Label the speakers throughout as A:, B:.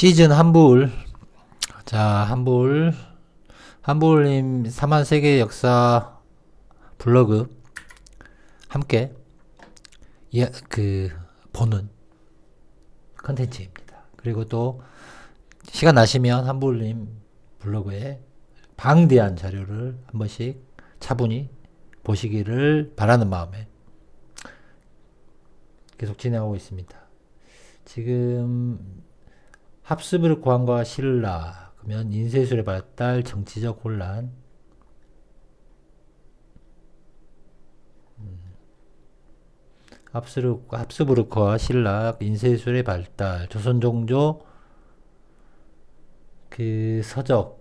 A: 시즌 한불. 자, 한불. 한불님 3만 세계 역사 블로그 함께 예, 그 보는 컨텐츠입니다. 그리고 또 시간 나시면 한불님 블로그에 방대한 자료를 한 번씩 차분히 보시기를 바라는 마음에 계속 진행하고 있습니다. 지금 합스부르크 왕과 신라 그러면 인쇄술의 발달 정치적 혼란 음. 합스부르크, 합스부르크와 신라 인쇄술의 발달 조선 종조 그 서적들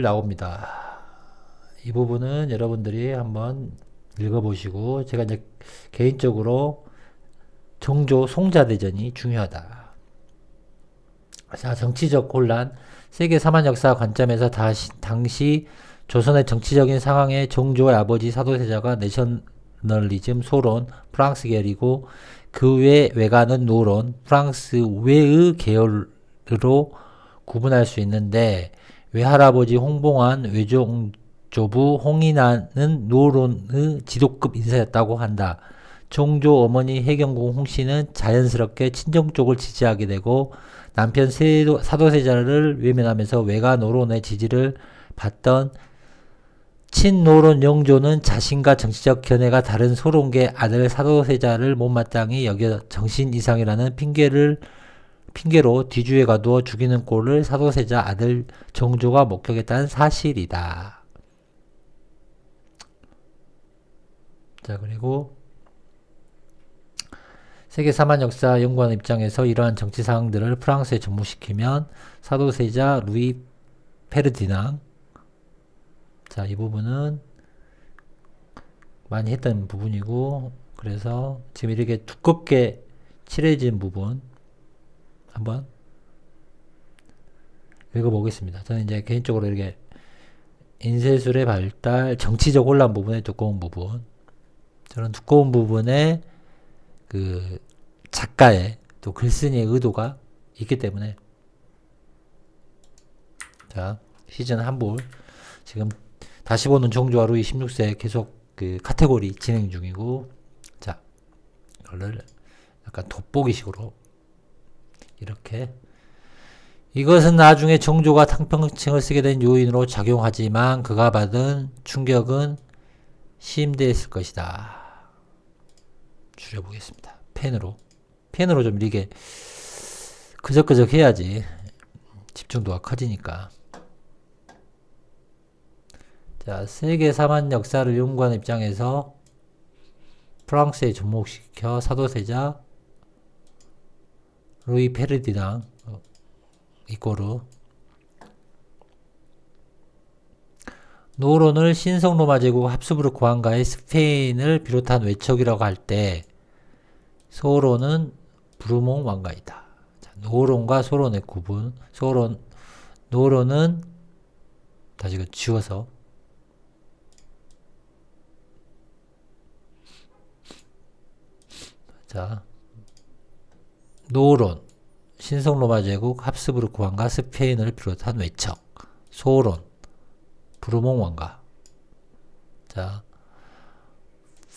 A: 나옵니다. 이 부분은 여러분들이 한번 읽어보시고 제가 이제 개인적으로 정조 송자대전이 중요하다. 자, 정치적 혼란, 세계 사만 역사 관점에서 다시, 당시 조선의 정치적인 상황에 정조의 아버지 사도세자가 내셔널리즘 소론, 프랑스 계열이고 그 외 외가는 노론, 프랑스 외의 계열으로 구분할 수 있는데 외할아버지 홍봉환, 외종조부 홍인환은 노론의 지도급 인사였다고 한다. 종조 어머니 해경공 홍씨는 자연스럽게 친정 쪽을 지지하게 되고 남편 세도, 사도세자를 외면하면서 외가 노론의 지지를 받던 친노론 영조는 자신과 정치적 견해가 다른 소론계 아들 사도세자를 못마땅히 여겨 정신 이상이라는 핑계를 핑계로 뒤주에 가두어 죽이는 꼴을 사도세자 아들 정조가 목격했다는 사실이다. 자 그리고 세계 사만 역사 연구원 입장에서 이러한 정치 사항들을 프랑스에 접목시키면 사도세자 루이 페르디낭 자, 이 부분은 많이 했던 부분이고 그래서 지금 이렇게 두껍게 칠해진 부분 한번 읽어보겠습니다. 저는 이제 개인적으로 이렇게 인쇄술의 발달, 정치적 혼란 부분의 두꺼운 부분 저는 두꺼운 부분에 그 작가의 또 글쓴이의 의도가 있기 때문에 자 시즌 한볼 지금 다시 보는 정조와 루이 16세 계속 그 카테고리 진행 중이고 자 이거를 약간 돋보기식으로 이렇게 이것은 나중에 정조가 탕평층을 쓰게 된 요인으로 작용하지만 그가 받은 충격은 심대했을 것이다. 줄여보겠습니다. 펜으로. 펜으로 좀 이렇게 그적그적 해야지 집중도가 커지니까. 자, 세계 사만 역사를 연구하는 입장에서 프랑스에 접목시켜 사도세자 루이 페르디낭 어, 이꼬르 노론을 신성로마 제국 합스부르크 왕가의 스페인을 비롯한 외척이라고 할 때 소론은 브루몽 왕가이다. 자, 노론과 소론의 구분. 소론 노론은 다시 그 지워서 자 노론 신성로마 제국 합스부르크 왕가 스페인을 비롯한 외척 소론 브루몽 왕가. 자,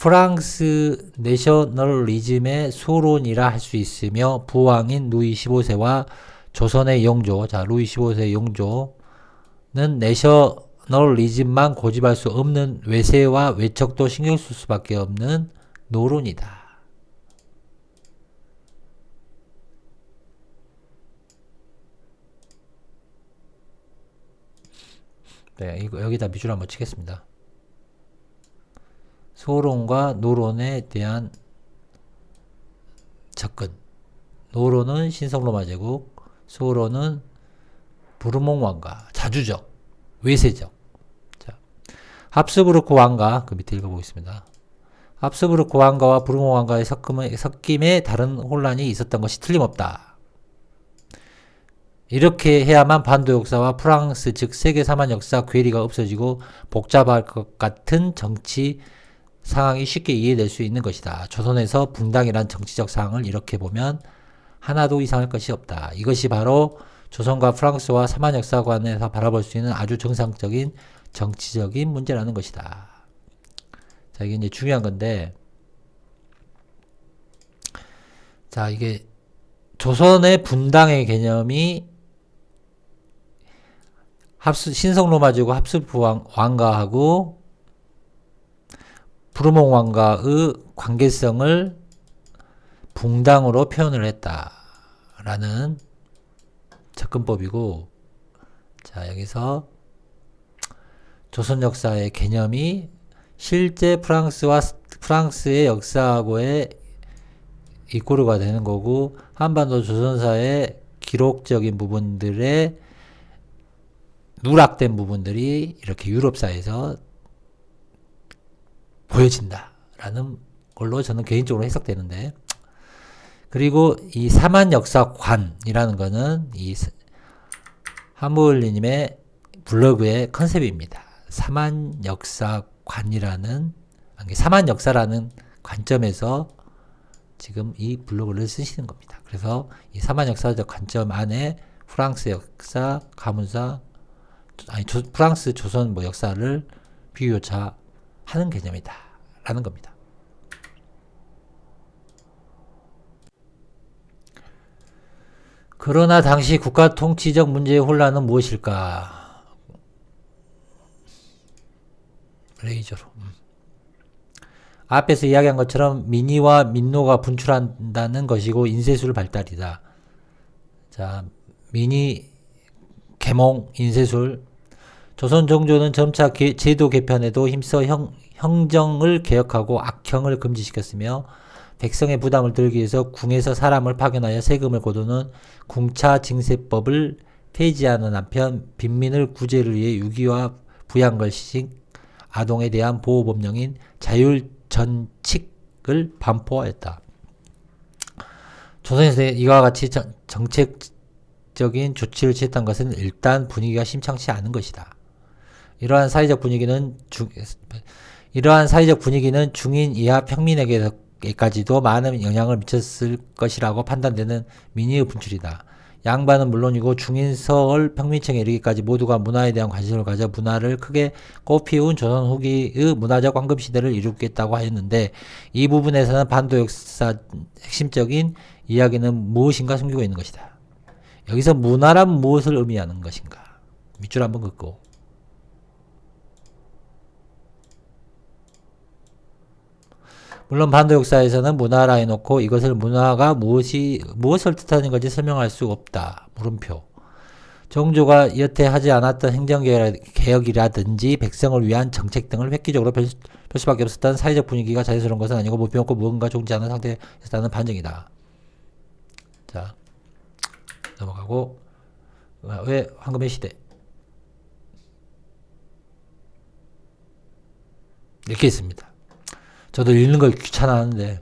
A: 프랑스 내셔널리즘의 소론이라 할 수 있으며 부왕인 루이 15세와 조선의 영조, 자, 루이 15세 영조는 내셔널리즘만 고집할 수 없는 외세와 외척도 신경 쓸 수밖에 없는 노론이다. 네, 이거 여기다 밑줄 한번 치겠습니다. 소론과 노론에 대한 접근. 노론은 신성로마 제국, 소론은 부르몽 왕가, 자주적, 외세적. 자, 합스부르크 왕가, 그 밑에 읽어보겠습니다. 합스부르크 왕가와 부르몽 왕가의 섞임에, 다른 혼란이 있었던 것이 틀림없다. 이렇게 해야만 반도 역사와 프랑스 즉 세계 사만 역사 괴리가 없어지고 복잡할 것 같은 정치 상황이 쉽게 이해될 수 있는 것이다. 조선에서 분당이란 정치적 상황을 이렇게 보면 하나도 이상할 것이 없다. 이것이 바로 조선과 프랑스와 사만 역사관에서 바라볼 수 있는 아주 정상적인 정치적인 문제라는 것이다. 자, 이게 이제 중요한 건데, 자, 이게 조선의 분당의 개념이 합수, 신성로마지고 합수부 왕- 왕가하고 부르몽 왕가의 관계성을 붕당으로 표현을 했다라는 접근법이고, 자, 여기서 조선 역사의 개념이 실제 프랑스와 프랑스의 역사하고의 이꼬르가 되는 거고 한반도 조선사의 기록적인 부분들의 누락된 부분들이 이렇게 유럽사에서 보여진다라는 걸로 저는 개인적으로 해석되는데 그리고 이 사만 역사관이라는 거는 이 하무을리님의 블로그의 컨셉입니다. 사만 역사관이라는 사만 역사라는 관점에서 지금 이 블로그를 쓰시는 겁니다. 그래서 이 사만 역사적 관점 안에 프랑스 역사, 가문사, 아니 조, 프랑스 조선 뭐 역사를 비교차 하는 개념이다. 라는 겁니다. 그러나 당시 국가 통치적 문제의 혼란은 무엇일까? 레이저로. 음. 앞에서 이야기한 것처럼 민의와 민노가 분출한다는 것이고 인쇄술 발달이다. 자, 민의, 계몽, 인쇄술. 조선 종조는 점차 개, 제도 개편에도 힘써 형, 형정을 개혁하고 악형을 금지시켰으며 백성의 부담을 들기 위해서 궁에서 사람을 파견하여 세금을 거두는 궁차 징세법을 폐지하는 한편 빈민을 구제를 위해 유기와 부양걸 시식 아동에 대한 보호법령인 자율전칙을 반포하였다. 조선에서 이와 같이 정, 정책적인 조치를 취했던 것은 일단 분위기가 심상치 않은 것이다. 이러한 사회적 분위기는 중, 이러한 사회적 분위기는 중인 이하 평민에게까지도 많은 영향을 미쳤을 것이라고 판단되는 민의의 분출이다. 양반은 물론이고 중인 서울 평민층에 이르기까지 모두가 문화에 대한 관심을 가져 문화를 크게 꽃피운 조선 후기의 문화적 황금 시대를 이루겠다고 하였는데 이 부분에서는 반도 역사 핵심적인 이야기는 무엇인가 숨기고 있는 것이다. 여기서 문화란 무엇을 의미하는 것인가? 밑줄 한번 긋고 물론 반도 역사에서는 문화라 해놓고 이것을 문화가 무엇이 무엇을 뜻하는 건지 설명할 수 없다. 물음표. 정조가 여태 하지 않았던 행정개혁이라든지 백성을 위한 정책 등을 획기적으로 펼, 펼 수밖에 없었던 사회적 분위기가 자연스러운 것은 아니고 무표없고 무언가 않은 상태였다는 반증이다. 자 넘어가고 왜 황금의 시대 이렇게 있습니다. 저도 읽는 걸 귀찮아하는데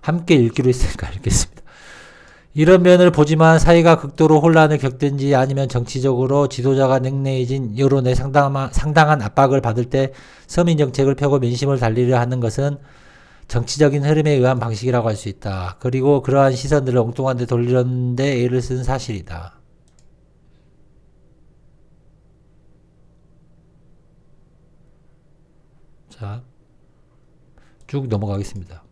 A: 함께 읽기로 했으니까 읽겠습니다. 이런 면을 보지만 사회가 극도로 혼란을 겪든지 아니면 정치적으로 지도자가 냉랭해진 여론에 상당한, 상당한 압박을 받을 때 서민 정책을 펴고 민심을 달리려 하는 것은 정치적인 흐름에 의한 방식이라고 할 수 있다. 그리고 그러한 시선들을 엉뚱한 데 돌리는데 애를 쓴 사실이다. 자. 쭉 넘어가겠습니다.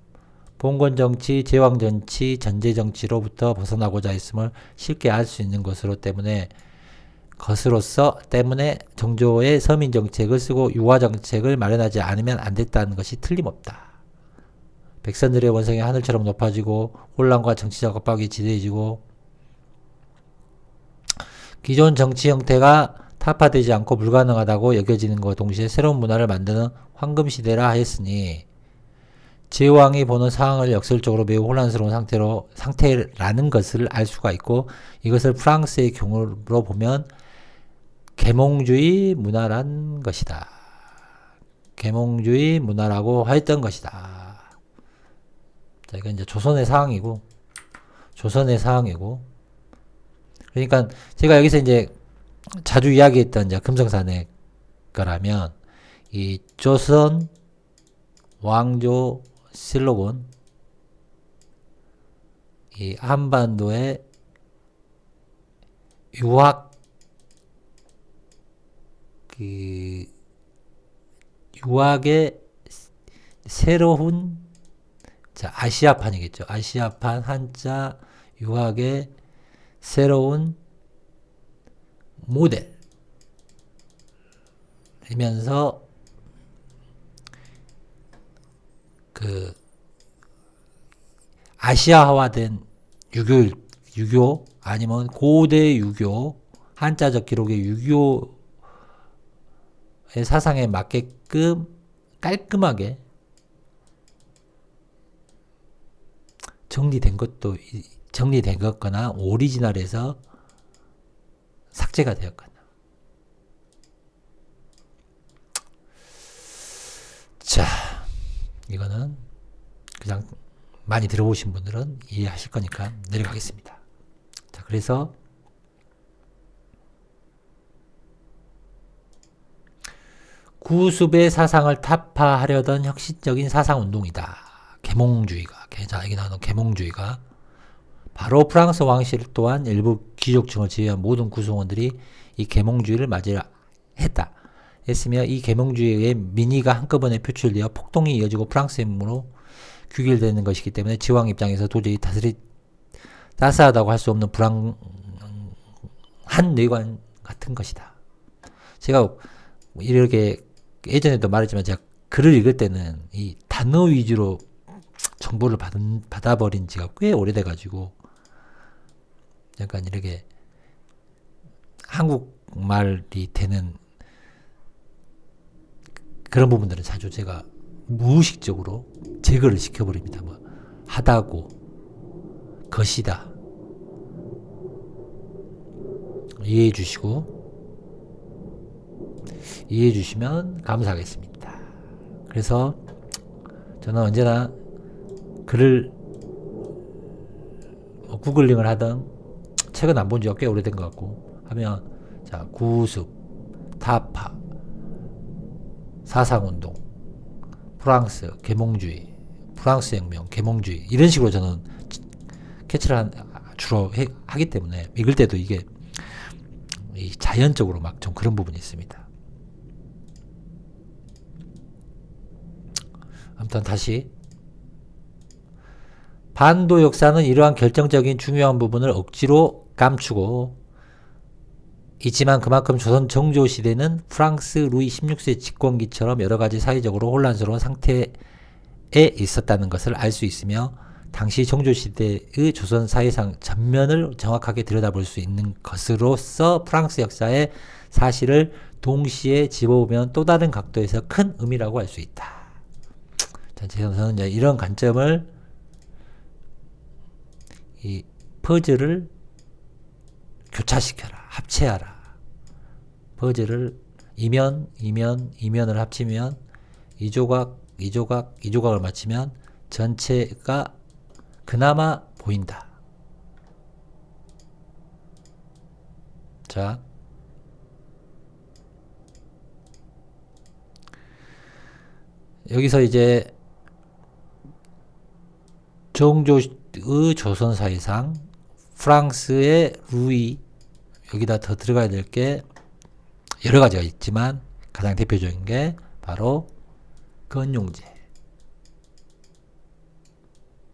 A: 봉건 정치, 제왕 정치, 전제 정치로부터 벗어나고자 했음을 쉽게 알 수 있는 것으로 때문에 것으로서 때문에 정조의 서민 정책을 쓰고 유화 정책을 마련하지 않으면 안 됐다는 것이 틀림없다. 백성들의 원성이 하늘처럼 높아지고 혼란과 정치적 압박이 지대해지고 기존 정치 형태가 타파되지 않고 불가능하다고 여겨지는 것과 동시에 새로운 문화를 만드는 황금 시대라 하였으니 제왕이 보는 상황을 역설적으로 매우 혼란스러운 상태로 상태라는 것을 알 수가 있고 이것을 프랑스의 경우로 보면 계몽주의 문화란 것이다. 계몽주의 문화라고 하였던 것이다. 자, 이건 이제 조선의 상황이고 조선의 상황이고 그러니까 제가 여기서 이제 자주 이야기했던 이제 금성산의 거라면 이 조선 왕조 실록은 이 한반도의 유학 그 유학의 새로운 자 아시아판이겠죠. 아시아판 한자 유학의 새로운 모델이면서 그 아시아화된 유교 유교 아니면 고대 유교 한자적 기록의 유교의 사상에 맞게끔 깔끔하게 정리된 것도 이- 정리된 것거나 오리지널에서 삭제가 되었거나 자 이거는 그냥 많이 들어보신 분들은 이해하실 거니까 내려가겠습니다. 자 그래서 구습의 사상을 타파하려던 혁신적인 사상 운동이다. 계몽주의가 자 여기 나오는 계몽주의가 바로 프랑스 왕실 또한 일부 귀족층을 제외한 모든 구성원들이 이 계몽주의를 맞이했다. 했으며 이 계몽주의의 민의가 한꺼번에 표출되어 폭동이 이어지고 프랑스의 힘으로 규결되는 것이기 때문에 지왕 입장에서 도저히 다스리 따스하다고 할 수 없는 불안한 뇌관 같은 것이다. 제가 이렇게 예전에도 말했지만 제가 글을 읽을 때는 이 단어 위주로 정보를 받은, 받아버린 지가 꽤 오래돼가지고 약간 이렇게 한국말이 되는 그런 부분들은 자주 제가 무의식적으로 제거를 시켜버립니다. 뭐 하다고 것이다 이해해 주시고 이해해 주시면 감사하겠습니다. 그래서 저는 언제나 글을 뭐 구글링을 하든 책은 안 본 지가 꽤 오래된 것 같고 하면 자 구습, 사상운동, 프랑스, 계몽주의, 프랑스 혁명, 계몽주의 이런 식으로 저는 캐치를 한, 주로 해, 하기 때문에 읽을 때도 이게 이 자연적으로 막 좀 그런 부분이 있습니다. 아무튼 다시 반도 역사는 이러한 결정적인 중요한 부분을 억지로 감추고 있지만 그만큼 조선 정조 시대는 프랑스 루이 16세 집권기처럼 여러 가지 사회적으로 혼란스러운 상태에 있었다는 것을 알 수 있으며 당시 정조 시대의 조선 사회상 전면을 정확하게 들여다볼 수 있는 것으로서 프랑스 역사의 사실을 동시에 집어보면 또 다른 각도에서 큰 의미라고 할 수 있다. 자, 저는 이제 이런 관점을 이 퍼즐을 교차시켜라, 합체하라. 퍼즐을 이면, 이면, 이면을 합치면 이 조각, 이 조각, 이 조각을 맞추면 전체가 그나마 보인다. 자, 여기서 이제 정조의 조선 사회상 프랑스의 루이 여기다 더 들어가야 될 게 여러 가지가 있지만 가장 대표적인 게 바로 건용제.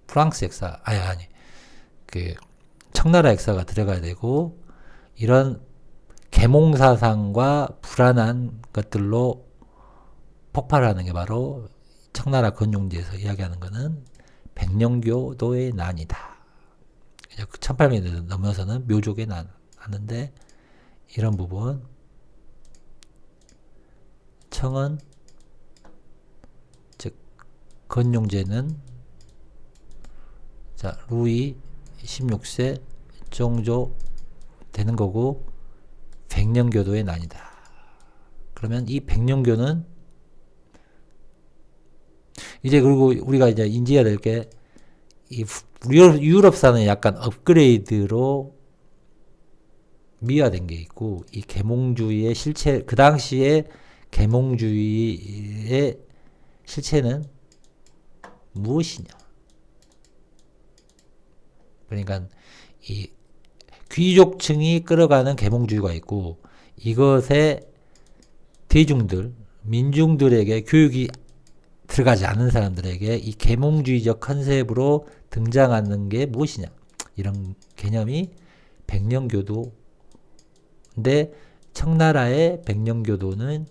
A: 프랑스 역사 아니 아니 그 청나라 역사가 들어가야 되고 이런 계몽 사상과 불안한 것들로 폭발하는 게 바로 청나라 건용제에서 이야기하는 것은 백령교도의 난이다. 1800년 넘어서는 묘족의 난 하는데 이런 부분 청은 즉 건용제는 자 루이 16세 정조 되는 거고 백령교도의 난이다. 그러면 이 백령교는 이제 그리고 우리가 이제 인지해야 될 게 이 유럽, 유럽사는 약간 업그레이드로 미화된 게 있고 이 계몽주의의 실체 그 당시에 계몽주의의 실체는 무엇이냐? 그러니까 이 귀족층이 끌어가는 계몽주의가 있고 이것에 대중들, 민중들에게 교육이 들어가지 않는 사람들에게 이 계몽주의적 컨셉으로 등장하는 게 무엇이냐 이런 개념이 백령교도인데 청나라의 백령교도는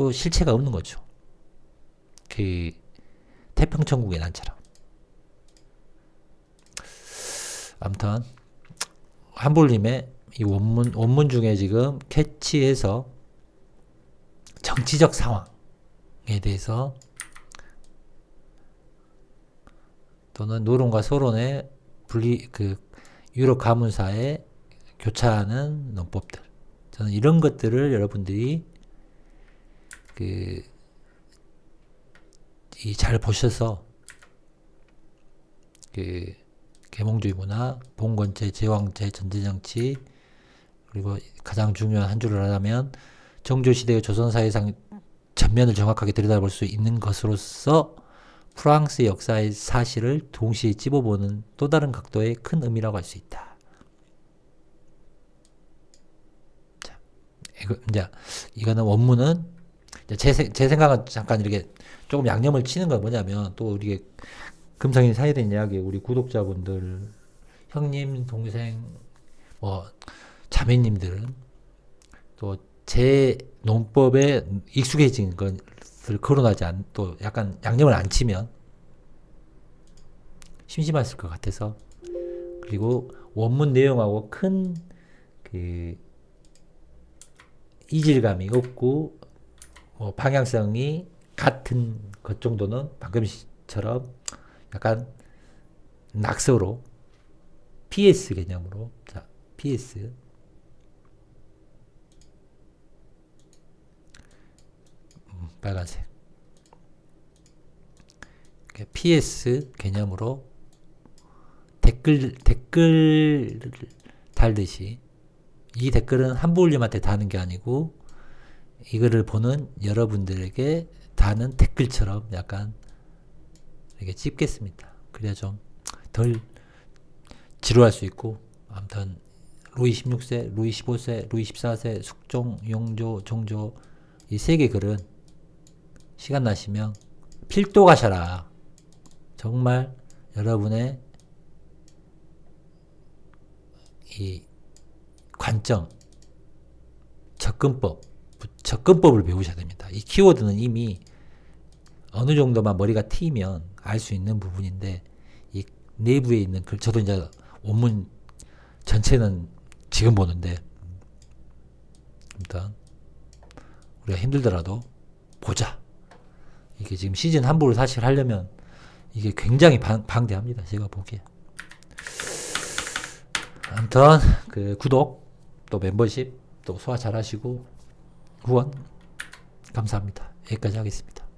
A: 또 실체가 없는 거죠. 그 태평천국의 난처럼. 아무튼 한볼님의 이 원문 원문 중에 지금 캐치해서 정치적 상황에 대해서 또는 노론과 소론의 분리 그 유럽 가문사에 교차하는 논법들 저는 이런 것들을 여러분들이 그 이 잘 보셔서 그 계몽주의 문화, 봉건제, 제왕제, 전제정치 그리고 가장 중요한 한 줄을 하자면 정조시대의 조선사회상 전면을 정확하게 들여다볼 수 있는 것으로서 프랑스 역사의 사실을 동시에 찝어보는 또 다른 각도의 큰 의미라고 할 수 있다. 자, 이거 이제 이거는 원문은 이 제 제, 생각은 잠깐 이렇게 조금 양념을 치는 건 뭐냐면 또 우리 금성인 사회된 이야기 우리 구독자분들 형님 동생 뭐 자매님들은 또 제 논법에 익숙해진 것을 거론하지 않, 또 약간 양념을 안 치면 심심했을 것 같아서 그리고 원문 내용하고 큰 그 이질감이 없고 뭐 방향성이 같은 것 정도는 방금처럼 약간 낙서로 PS 개념으로 자 PS 음, 빨간색. PS 개념으로 댓글 댓글 달듯이 이 댓글은 한부울님한테 다는 게 아니고 이거를 보는 여러분들에게 다는 댓글처럼 약간 이렇게 찝겠습니다. 그래야 좀 덜 지루할 수 있고 아무튼 루이 16세, 루이 15세, 루이 14세, 숙종, 용조, 종조 이 세 개 글은 시간 나시면 필도 가셔라. 정말 여러분의 이 관점, 접근법, 접근법을 배우셔야 됩니다. 이 키워드는 이미 어느 정도만 머리가 트이면 알 수 있는 부분인데 이 내부에 있는 글 저도 이제 원문 전체는 지금 보는데 일단 우리가 힘들더라도 보자. 이게 지금 시즌 한 부를 사실 하려면 이게 굉장히 방, 방대합니다. 제가 보기에. 아무튼 그 구독 또 멤버십 또 소화 잘 하시고 후원 감사합니다. 여기까지 하겠습니다.